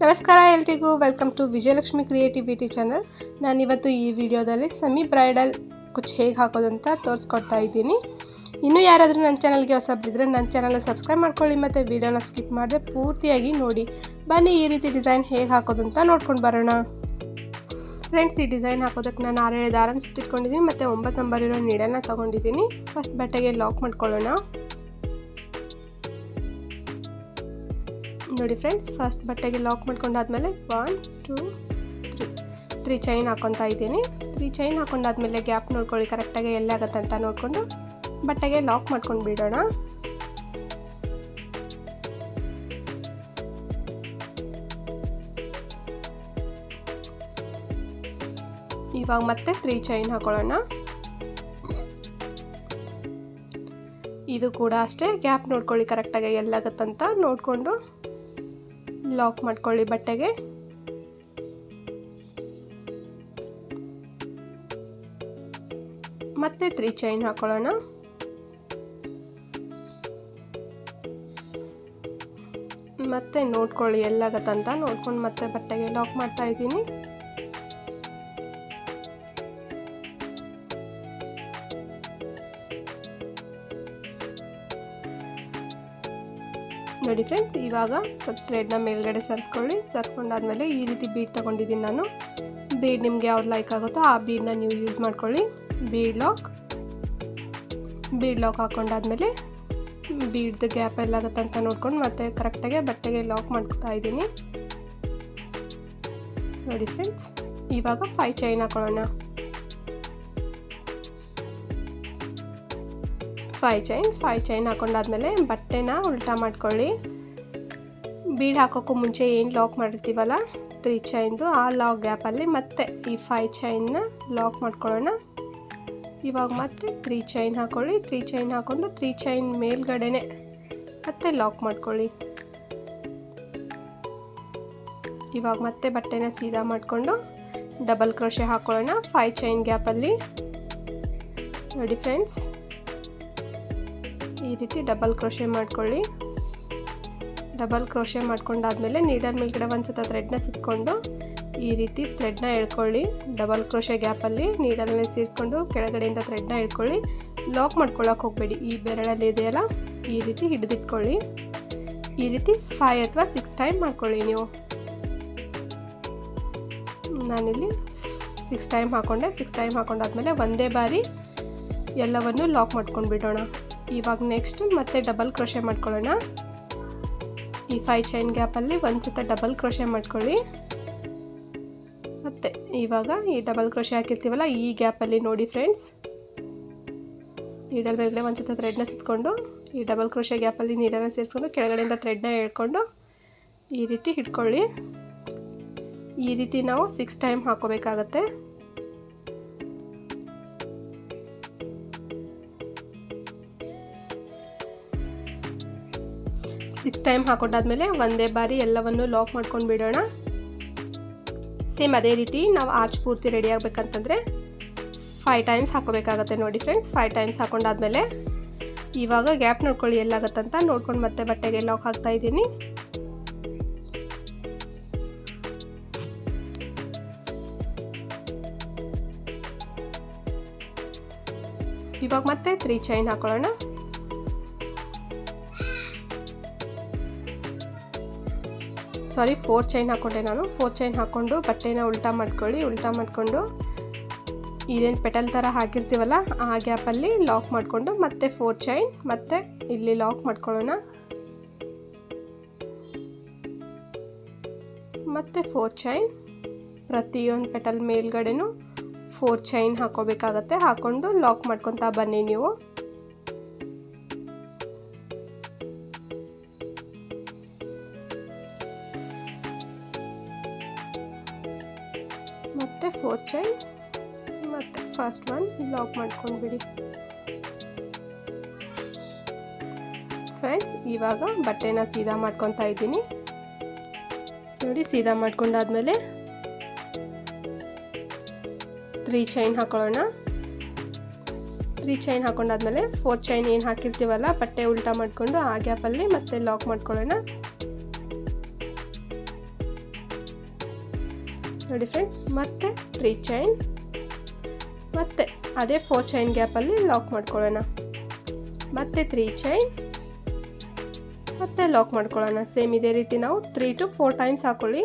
ನಮಸ್ಕಾರ ಎಲ್ರಿಗೂ. Welcome to Vijayalakshmi creativity channel ನಾನಿವತ್ತು ಈ ವಿಡಿಯೋದಲ್ಲಿ ಸೆಮಿ ಬ್ರೈಡಲ್ ಕುಚ್ ಹೇಗೆ ಹಾಕೋದು ಅಂತ ತೋರಿಸ್ಕೊಡ್ತಾ ಇದ್ದೀನಿ. ಇನ್ನೂ ಯಾರಾದರೂ ನನ್ನ ಚಾನಲ್ಗೆ ಹೊಸಬ್ರಿದ್ರೆ ನನ್ನ ಚಾನಲ್ನ ಸಬ್ಸ್ಕ್ರೈಬ್ ಮಾಡ್ಕೊಳ್ಳಿ ಮತ್ತು ವಿಡಿಯೋನ ಸ್ಕಿಪ್ ಮಾಡಿದ್ರೆ ಪೂರ್ತಿಯಾಗಿ ನೋಡಿ. ಬನ್ನಿ ಈ ರೀತಿ ಡಿಸೈನ್ ಹೇಗೆ ಹಾಕೋದು ಅಂತ ನೋಡ್ಕೊಂಡು ಬರೋಣ. ಫ್ರೆಂಡ್ಸ್ ಈ ಡಿಸೈನ್ ಹಾಕೋದಕ್ಕೆ ನಾನು ಆರೇಳು ದಾರನ ಸುತ್ತಿಟ್ಕೊಂಡಿದ್ದೀನಿ ಮತ್ತು ಒಂಬತ್ತು ನಂಬರ್ ಇರೋ ನೀಡನ್ನು ತೊಗೊಂಡಿದ್ದೀನಿ ಫಸ್ಟ್ ಬಟ್ಟೆಗೆ ಲಾಕ್ ಮಾಡ್ಕೊಳ್ಳೋಣ. ನೋಡಿ ಫ್ರೆಂಡ್ಸ್ ಫಸ್ಟ್ ಬಟ್ಟೆಗೆ lock ಮಾಡ್ಕೊಂಡಾದ್ಮೇಲೆ one two three three chain ಹಾಕೊತಾ ಇದ್ದೀನಿ. ತ್ರೀ ಚೈನ್ ಹಾಕೊಂಡಾದ್ಮೇಲೆ ಗ್ಯಾಪ್ ನೋಡ್ಕೊಳ್ಳಿ ಕರೆಕ್ಟಾಗಿ ಎಲ್ಲಾಗತ್ತೆ ಅಂತ ನೋಡಿಕೊಂಡು ಬಟ್ಟೆಗೆ ಲಾಕ್ ಮಾಡ್ಕೊಂಡು ಬಿಡೋಣ. ಇವಾಗ ಮತ್ತೆ ತ್ರೀ ಚೈನ್ ಹಾಕೊಳ್ಳೋಣ. ಇದು ಕೂಡ ಅಷ್ಟೇ. ಗ್ಯಾಪ್ ನೋಡ್ಕೊಳ್ಳಿ ಕರೆಕ್ಟಾಗಿ ಎಲ್ಲಾಗತ್ತಂತ ನೋಡಿಕೊಂಡು ಲಾಕ್ ಮಾಡ್ಕೊಳ್ಳಿ ಬಟ್ಟೆಗೆ. ಮತ್ತೆ ತ್ರೀ ಚೈನ್ ಹಾಕೊಳ್ಳೋಣ. ಮತ್ತೆ ನೋಡ್ಕೊಳ್ಳಿ ಎಲ್ಲಾಗತ್ತಂತ ನೋಡ್ಕೊಂಡು ಮತ್ತೆ ಬಟ್ಟೆಗೆ ಲಾಕ್ ಮಾಡ್ತಾ ಇದ್ದೀನಿ. ನೋಡಿ ಫ್ರೆಂಡ್ಸ್ ಇವಾಗ ಸ್ವಲ್ಪ ಥ್ರೆಡ್ನ ಮೇಲ್ಗಡೆ ಸರ್ಸ್ಕೊಳ್ಳಿ. ಸರಿಸ್ಕೊಂಡಾದ್ಮೇಲೆ ಈ ರೀತಿ ಬೀಡ್ ತೊಗೊಂಡಿದ್ದೀನಿ ನಾನು. ಬೀಡ್ ನಿಮ್ಗೆ ಯಾವ್ದು ಲೈಕ್ ಆಗುತ್ತೋ ಆ ಬೀಡನ್ನ ನೀವು ಯೂಸ್ ಮಾಡ್ಕೊಳ್ಳಿ. ಬೀಡ್ ಲಾಕ್ ಬೀಡ್ ಲಾಕ್ ಹಾಕೊಂಡಾದ್ಮೇಲೆ ಬೀಡ್ದು ಗ್ಯಾಪ್ ಎಲ್ಲಾಗುತ್ತೆ ಅಂತ ನೋಡ್ಕೊಂಡು ಮತ್ತೆ ಕರೆಕ್ಟಾಗಿ ಬಟ್ಟೆಗೆ ಲಾಕ್ ಮಾಡ್ತಾ ಇದ್ದೀನಿ. ನೋಡಿ ಫ್ರೆಂಡ್ಸ್ ಇವಾಗ ಫೈ ಚೈನ್ ಹಾಕೊಳ್ಳೋಣ. ಫೈ ಚೈನ್ ಫೈ ಚೈನ್ ಹಾಕೊಂಡಾದ್ಮೇಲೆ ಬಟ್ಟೆನ ಉಲ್ಟಾ ಮಾಡ್ಕೊಳ್ಳಿ. ಬೀಡ್ ಹಾಕೋಕ್ಕೂ ಮುಂಚೆ ಏನು ಲಾಕ್ ಮಾಡಿರ್ತೀವಲ್ಲ, ತ್ರೀ ಚೈನ್ದು ಆ ಲಾಕ್ ಗ್ಯಾಪಲ್ಲಿ ಮತ್ತೆ ಈ ಫೈ ಚೈನ್ನ ಲಾಕ್ ಮಾಡ್ಕೊಳ್ಳೋಣ. ಇವಾಗ ಮತ್ತೆ ತ್ರೀ ಚೈನ್ ಹಾಕೊಳ್ಳಿ. ತ್ರೀ ಚೈನ್ ಹಾಕ್ಕೊಂಡು ತ್ರೀ ಚೈನ್ ಮೇಲ್ಗಡೆನೆ ಮತ್ತೆ ಲಾಕ್ ಮಾಡ್ಕೊಳ್ಳಿ. ಇವಾಗ ಮತ್ತೆ ಬಟ್ಟೆನ ಸೀದಾ ಮಾಡಿಕೊಂಡು ಡಬಲ್ ಕ್ರೋಶೆ ಹಾಕೊಳ್ಳೋಣ ಫೈ ಚೈನ್ ಗ್ಯಾಪಲ್ಲಿ ನೋಡಿ ಫ್ರೆಂಡ್ಸ್ ಈ ರೀತಿ ಡಬಲ್ ಕ್ರೋಶೆ ಮಾಡ್ಕೊಳ್ಳಿ. ಡಬಲ್ ಕ್ರೋಶೆ ಮಾಡ್ಕೊಂಡಾದ್ಮೇಲೆ ನೀಡಲ್ ಮೇಲ್ಗಡೆ ಒಂದು ಸತ ಥ್ರೆಡ್ನ ಸುತ್ತಕೊಂಡು ಈ ರೀತಿ ಥ್ರೆಡ್ನ ಎಳ್ಕೊಳ್ಳಿ. ಡಬಲ್ ಕ್ರೋಶೆ ಗ್ಯಾಪಲ್ಲಿ ನೀಡಲ್ನ ಸೇರಿಸ್ಕೊಂಡು ಕೆಳಗಡೆಯಿಂದ ಥ್ರೆಡ್ನ ಎಳ್ಕೊಳ್ಳಿ. ಲಾಕ್ ಮಾಡ್ಕೊಳ್ಳೋಕೆ ಹೋಗಬೇಡಿ. ಈ ಬೆರಳಲ್ಲಿ ಇದೆಯಲ್ಲ, ಈ ರೀತಿ ಹಿಡಿದಿಟ್ಕೊಳ್ಳಿ. ಈ ರೀತಿ ಫೈವ್ ಅಥವಾ ಸಿಕ್ಸ್ ಟೈಮ್ ಮಾಡ್ಕೊಳ್ಳಿ ನೀವು. ನಾನಿಲ್ಲಿ ಸಿಕ್ಸ್ ಟೈಮ್ ಹಾಕ್ಕೊಂಡೆ ಸಿಕ್ಸ್ ಟೈಮ್ ಹಾಕೊಂಡಾದ್ಮೇಲೆ ಒಂದೇ ಬಾರಿ ಎಲ್ಲವನ್ನು ಲಾಕ್ ಮಾಡ್ಕೊಂಡು ಬಿಡೋಣ ಇವಾಗ ನೆಕ್ಸ್ಟ್ ಮತ್ತೆ ಡಬಲ್ ಕ್ರೋಶೆ ಮಾಡ್ಕೊಳ್ಳೋಣ. ಈ ಫೈ ಚೈನ್ ಗ್ಯಾಪಲ್ಲಿ ಒಂದು ಸತ ಡಬಲ್ ಕ್ರೋಶೆ ಮಾಡ್ಕೊಳ್ಳಿ. ಮತ್ತೆ ಇವಾಗ ಈ ಡಬಲ್ ಕ್ರೋಶೆ ಹಾಕಿರ್ತೀವಲ್ಲ, ಈ ಗ್ಯಾಪಲ್ಲಿ ನೋಡಿ ಫ್ರೆಂಡ್ಸ್ ನೀಡಲ್ ಮೇಲೆ ಒಂದು ಸತ ಥ್ರೆಡ್ನ ಸುತ್ತಕೊಂಡು ಈ ಡಬಲ್ ಕ್ರೋಶೆ ಗ್ಯಾಪಲ್ಲಿ ನೀಡನ್ನು ಸೇರಿಸ್ಕೊಂಡು ಕೆಳಗಡೆಯಿಂದ ಥ್ರೆಡ್ನ ಹೇಳ್ಕೊಂಡು ಈ ರೀತಿ ಹಿಡ್ಕೊಳ್ಳಿ. ಈ ರೀತಿ ನಾವು ಸಿಕ್ಸ್ ಟೈಮ್ ಹಾಕೋಬೇಕಾಗತ್ತೆ ಸಿಕ್ಸ್ ಟೈಮ್ ಹಾಕೊಂಡಾದ್ಮೇಲೆ ಒಂದೇ ಬಾರಿ ಎಲ್ಲವನ್ನು ಲಾಕ್ ಮಾಡ್ಕೊಂಡು ಬಿಡೋಣ. ಸೇಮ್ ಅದೇ ರೀತಿ ನಾವು ಆರ್ಚ್ ಪೂರ್ತಿ ರೆಡಿ ಆಗಬೇಕಂತಂದರೆ ಫೈವ್ ಟೈಮ್ಸ್ ಹಾಕೋಬೇಕಾಗತ್ತೆ ನೋಡಿ ಫ್ರೆಂಡ್ಸ್ ಫೈವ್ ಟೈಮ್ಸ್ ಹಾಕೊಂಡಾದ್ಮೇಲೆ ಇವಾಗ ಗ್ಯಾಪ್ ನೋಡ್ಕೊಳ್ಳಿ ಎಲ್ಲಾಗತ್ತಂತ. ನೋಡ್ಕೊಂಡು ಮತ್ತೆ ಬಟ್ಟೆಗೆ ಲಾಕ್ ಹಾಕ್ತಾ ಇದ್ದೀನಿ. ಇವಾಗ ಮತ್ತೆ ತ್ರೀ ಚೈನ್ ಹಾಕೊಳ್ಳೋಣ. ಸಾರಿ ಫೋರ್ ಚೈನ್ ಹಾಕ್ಕೊಂಡೆ ನಾನು. ಫೋರ್ ಚೈನ್ ಹಾಕ್ಕೊಂಡು ಬಟ್ಟೆನ ಉಲ್ಟಾ ಮಾಡ್ಕೊಳ್ಳಿ, ಉಲ್ಟಾ ಮಾಡಿಕೊಂಡು ಇದೇನು ಪೆಟಲ್ ಥರ ಹಾಕಿರ್ತೀವಲ್ಲ, ಆ ಗ್ಯಾಪಲ್ಲಿ ಲಾಕ್ ಮಾಡಿಕೊಂಡು ಮತ್ತೆ ಫೋರ್ ಚೈನ್ ಮತ್ತೆ ಇಲ್ಲಿ ಲಾಕ್ ಮಾಡ್ಕೊಳ್ಳೋಣ. ಮತ್ತೆ ಫೋರ್ ಚೈನ್ ಪ್ರತಿಯೊಂದು ಪೆಟಲ್ ಮೇಲ್ಗಡೆನೂ ಫೋರ್ ಚೈನ್ ಹಾಕೋಬೇಕಾಗತ್ತೆ. ಹಾಕ್ಕೊಂಡು ಲಾಕ್ ಮಾಡ್ಕೊತಾ ಬನ್ನಿ ನೀವು. ಫೋರ್ ಚೈನ್ ಮತ್ತು ಫಸ್ಟ್ ಒನ್ ಲಾಕ್ ಮಾಡ್ಕೊಂಡ್ಬಿಡಿ. ಫ್ರೆಂಡ್ಸ್ ಇವಾಗ ಬಟ್ಟೆನ ಸೀದಾ ಮಾಡ್ಕೊತಾ ಇದ್ದೀನಿ. ನೋಡಿ, ಸೀದಾ ಮಾಡ್ಕೊಂಡಾದ್ಮೇಲೆ ತ್ರೀ ಚೈನ್ ಹಾಕೊಳ್ಳೋಣ. ತ್ರೀ ಚೈನ್ ಹಾಕೊಂಡಾದ್ಮೇಲೆ ಫೋರ್ ಚೈನ್ ಏನು ಹಾಕಿರ್ತೀವಲ್ಲ, ಬಟ್ಟೆ ಉಲ್ಟಾ ಮಾಡಿಕೊಂಡು ಆ ಗ್ಯಾಪಲ್ಲಿ ಮತ್ತೆ ಲಾಕ್ ಮಾಡ್ಕೊಳ್ಳೋಣ. ನೋಡಿ ಫ್ರೆಂಡ್ಸ್ ಮತ್ತೆ ತ್ರೀ ಚೈನ್ ಮತ್ತೆ ಅದೇ ಫೋರ್ ಚೈನ್ ಗ್ಯಾಪಲ್ಲಿ ಲಾಕ್ ಮಾಡ್ಕೊಳ್ಳೋಣ. ಮತ್ತೆ ತ್ರೀ ಚೈನ್ ಮತ್ತೆ ಲಾಕ್ ಮಾಡ್ಕೊಳ್ಳೋಣ. ಸೇಮ್ ಇದೇ ರೀತಿ ನಾವು ತ್ರೀ ಟು ಫೋರ್ ಟೈಮ್ಸ್ ಹಾಕೊಳ್ಳಿ.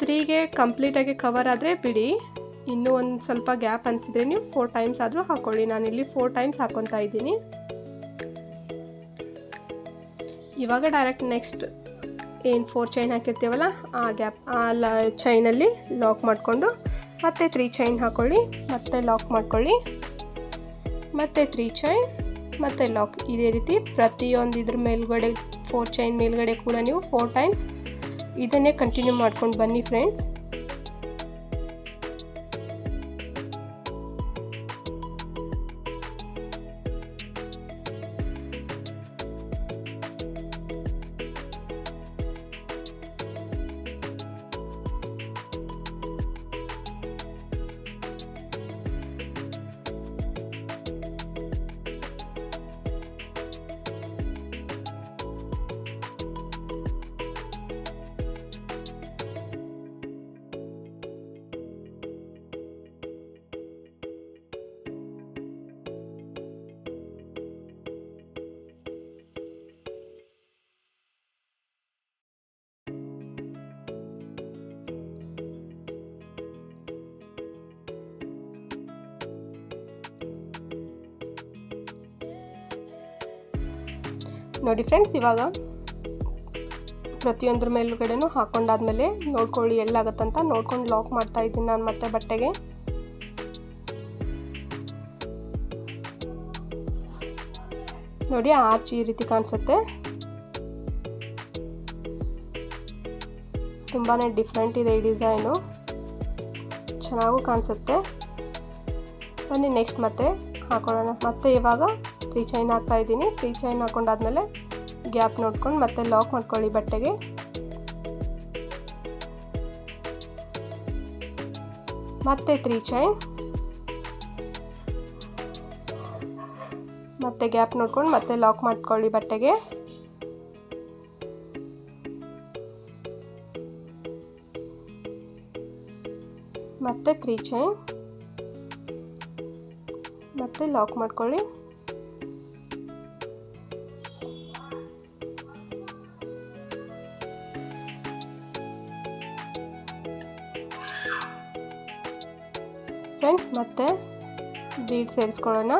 ತ್ರೀಗೆ ಕಂಪ್ಲೀಟಾಗಿ ಕವರ್ ಆದರೆ ಬಿಡಿ, ಇನ್ನೂ ಒಂದು ಸ್ವಲ್ಪ ಗ್ಯಾಪ್ ಅನಿಸಿದ್ರೆ ನೀವು ಫೋರ್ ಟೈಮ್ಸ್ ಆದರೂ ಹಾಕೊಳ್ಳಿ. ನಾನಿಲ್ಲಿ ಫೋರ್ ಟೈಮ್ಸ್ ಹಾಕೊತಾ ಇದ್ದೀನಿ. ಇವಾಗ ಡೈರೆಕ್ಟ್ ನೆಕ್ಸ್ಟ್ ಏನು ಫೋರ್ ಚೈನ್ ಹಾಕಿರ್ತೀವಲ್ಲ, ಆ ಗ್ಯಾಪ್ ಆ ಲ ಚೈನಲ್ಲಿ ಲಾಕ್ ಮಾಡಿಕೊಂಡು ಮತ್ತೆ ತ್ರೀ ಚೈನ್ ಹಾಕೊಳ್ಳಿ, ಮತ್ತೆ ಲಾಕ್ ಮಾಡ್ಕೊಳ್ಳಿ, ಮತ್ತೆ ತ್ರೀ ಚೈನ್ ಮತ್ತೆ ಲಾಕ್ ಇದೇ ರೀತಿ ಪ್ರತಿಯೊಂದು ಇದ್ರ ಮೇಲ್ಗಡೆ ಫೋರ್ ಚೈನ್ ಮೇಲ್ಗಡೆ ಕೂಡ ನೀವು ಫೋರ್ ಟೈಮ್ಸ್ ಇದನ್ನೇ ಕಂಟಿನ್ಯೂ ಮಾಡ್ಕೊಂಡು ಬನ್ನಿ ಫ್ರೆಂಡ್ಸ್ ನೋಡಿ ಫ್ರೆಂಡ್ಸ್ ಇವಾಗ ಪ್ರತಿಯೊಂದ್ರ ಮೇಲುಗಡೆನೂ ಹಾಕೊಂಡಾದ್ಮೇಲೆ ನೋಡ್ಕೊಳ್ಳಿ ಎಲ್ಲಾಗತ್ತಂತ ನೋಡ್ಕೊಂಡು ಲಾಕ್ ಮಾಡ್ತಾ ಇದ್ದೀನಿ ನಾನು ಮತ್ತೆ ಬಟ್ಟೆಗೆ. ನೋಡಿ ಆರ್ಚ್ ಈ ರೀತಿ ಕಾಣಿಸುತ್ತೆ. ತುಂಬಾ ಡಿಫ್ರೆಂಟ್ ಇದೆ ಈ ಡಿಸೈನು ಚೆನ್ನಾಗೂ ಕಾಣಿಸುತ್ತೆ. ಬನ್ನಿ ನೆಕ್ಸ್ಟ್ ಮತ್ತೆ ಹಾಕೊಳ್ಳೋಣ. ಮತ್ತೆ ಇವಾಗ ತ್ರೀ ಚೈನ್ ಹಾಕ್ತಾ ಇದ್ದೀನಿ. ತ್ರೀ ಚೈನ್ ಹಾಕೊಂಡಾದ್ಮೇಲೆ ಗ್ಯಾಪ್ ನೋಡ್ಕೊಂಡು ಮತ್ತೆ ಲಾಕ್ ಮಾಡ್ಕೊಳ್ಳಿ ಬಟ್ಟೆಗೆ. ಮತ್ತೆ ತ್ರೀ ಚೈನ್ ಮತ್ತೆ ಗ್ಯಾಪ್ ನೋಡ್ಕೊಂಡು ಮತ್ತೆ ಲಾಕ್ ಮಾಡ್ಕೊಳ್ಳಿ ಬಟ್ಟೆಗೆ. ಮತ್ತೆ ತ್ರೀ ಚೈನ್ ಮತ್ತೆ ಲಾಕ್ ಮಾಡ್ಕೊಳ್ಳಿ. ಫ್ರೆಂಡ್ಸ್, ಮತ್ತೆ ಬೀಡ್ ಸೇರಿಸ್ಕೊಳ್ಳೋಣ.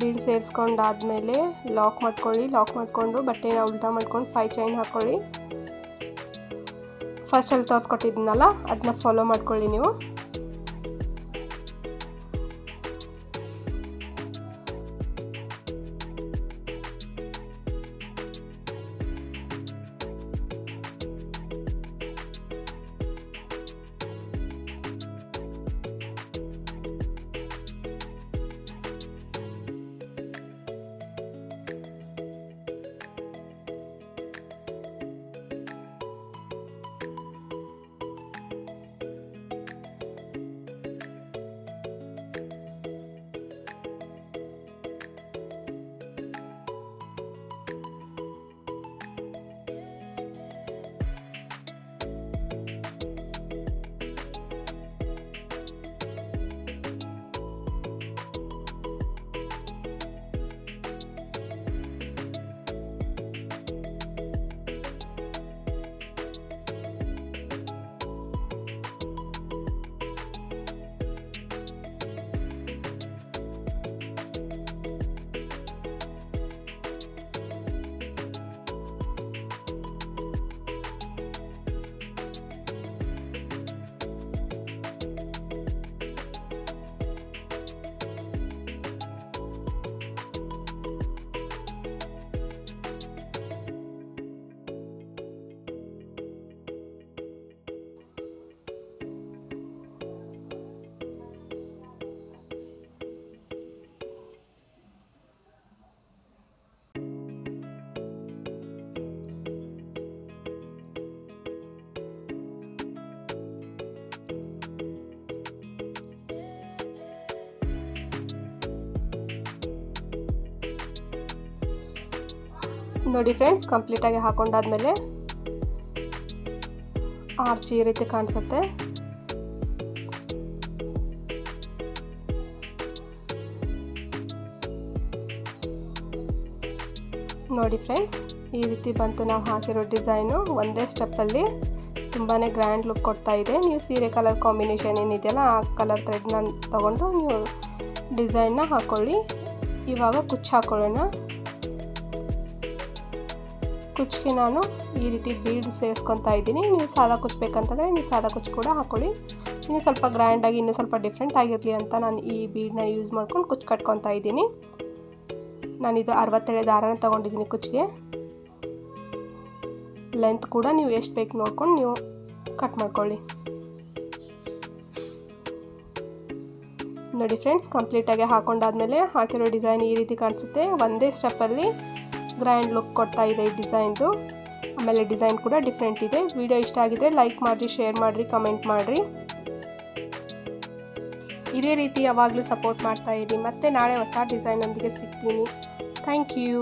ಬೀಡ್ ಸೇರಿಸ್ಕೊಂಡಾದ್ಮೇಲೆ ಲಾಕ್ ಮಾಡ್ಕೊಳ್ಳಿ, ಲಾಕ್ ಮಾಡಿಕೊಂಡು ಬಟ್ಟೆನ ಉಲ್ಟಾ ಮಾಡ್ಕೊಂಡು ಫೈ ಚೈನ್ ಹಾಕ್ಕೊಳ್ಳಿ ಫಸ್ಟಲ್ಲಿ ತೋರಿಸ್ಕೊಟ್ಟಿದ್ದೀನಲ್ಲ ಅದನ್ನ ಫಾಲೋ ಮಾಡ್ಕೊಳ್ಳಿ ನೀವು. ನೋಡಿ ಫ್ರೆಂಡ್ಸ್ ಕಂಪ್ಲೀಟಾಗಿ ಹಾಕೊಂಡಾದ್ಮೇಲೆ ಆರ್ಚ್ ಈ ರೀತಿ ಕಾಣಿಸುತ್ತೆ. ನೋಡಿ ಫ್ರೆಂಡ್ಸ್ ಈ ರೀತಿ ಬಂತು ನಾವು ಹಾಕಿರೋ ಡಿಸೈನು ಒಂದೇ ಸ್ಟೆಪ್ಪಲ್ಲಿ ತುಂಬಾ ಗ್ರ್ಯಾಂಡ್ ಲುಕ್ ಕೊಡ್ತಾ ಇದೆ. ನೀವು ಸೀರೆ ಕಲರ್ ಕಾಂಬಿನೇಷನ್ ಏನಿದೆಯಲ್ಲ, ಆ ಕಲರ್ ಥ್ರೆಡ್ನ ತಗೊಂಡು ನೀವು ಡಿಸೈನ್ನ ಹಾಕ್ಕೊಳ್ಳಿ ಇವಾಗ ಕುಚ್ಚು ಹಾಕೊಳ್ಳೋಣ. ಕುಚ್ಚಿಗೆ ನಾನು ಈ ರೀತಿ ಬೀಡ್ ಸೇರಿಸ್ಕೊತಾ ಇದ್ದೀನಿ. ನೀವು ಸಾದಾ ಕುಚ್ಚು ಬೇಕಂತಂದರೆ ನೀವು ಸಾದಾ ಕುಚ್ಚು ಕೂಡ ಹಾಕೊಳ್ಳಿ. ಇನ್ನು ಸ್ವಲ್ಪ ಗ್ರ್ಯಾಂಡಾಗಿ ಇನ್ನೂ ಸ್ವಲ್ಪ ಡಿಫ್ರೆಂಟ್ ಆಗಿರಲಿ ಅಂತ ನಾನು ಈ ಬೀಡನ್ನ ಯೂಸ್ ಮಾಡ್ಕೊಂಡು ಕುಚ್ಚು ಕಟ್ಕೊತಾ ಇದ್ದೀನಿ. ನಾನಿದು ಅರವತ್ತೇಳು ದಾರನ ತೊಗೊಂಡಿದ್ದೀನಿ ಕುಚ್ಚಿಗೆ. ಲೆಂತ್ ಕೂಡ ನೀವು ಎಷ್ಟು ಬೇಕು ನೋಡ್ಕೊಂಡು ನೀವು ಕಟ್ ಮಾಡ್ಕೊಳ್ಳಿ. ನೋಡಿ ಫ್ರೆಂಡ್ಸ್ ಕಂಪ್ಲೀಟಾಗಿ ಹಾಕೊಂಡಾದ್ಮೇಲೆ ಹಾಕಿರೋ ಡಿಸೈನ್ ಈ ರೀತಿ ಕಾಣಿಸುತ್ತೆ. ಒಂದೇ ಸ್ಟೆಪ್ಪಲ್ಲಿ ಗ್ರ್ಯಾಂಡ್ ಲುಕ್ ಕೊಡ್ತಾ ಇದೆ ಈ ಡಿಸೈನ್ದು. ಆಮೇಲೆ ಡಿಸೈನ್ ಕೂಡ ಡಿಫ್ರೆಂಟ್ ಇದೆ. ವಿಡಿಯೋ ಇಷ್ಟ ಆಗಿದ್ರೆ ಲೈಕ್ ಮಾಡಿರಿ ಶೇರ್ ಮಾಡಿರಿ ಕಮೆಂಟ್ ಮಾಡಿರಿ. ಇದೇ ರೀತಿ ಯಾವಾಗಲೂ ಸಪೋರ್ಟ್ ಮಾಡ್ತಾ ಇರಿ. ಮತ್ತೆ ನಾಳೆ ಹೊಸ ಡಿಸೈನೊಂದಿಗೆ ಸಿಗ್ತೀನಿ. Thank you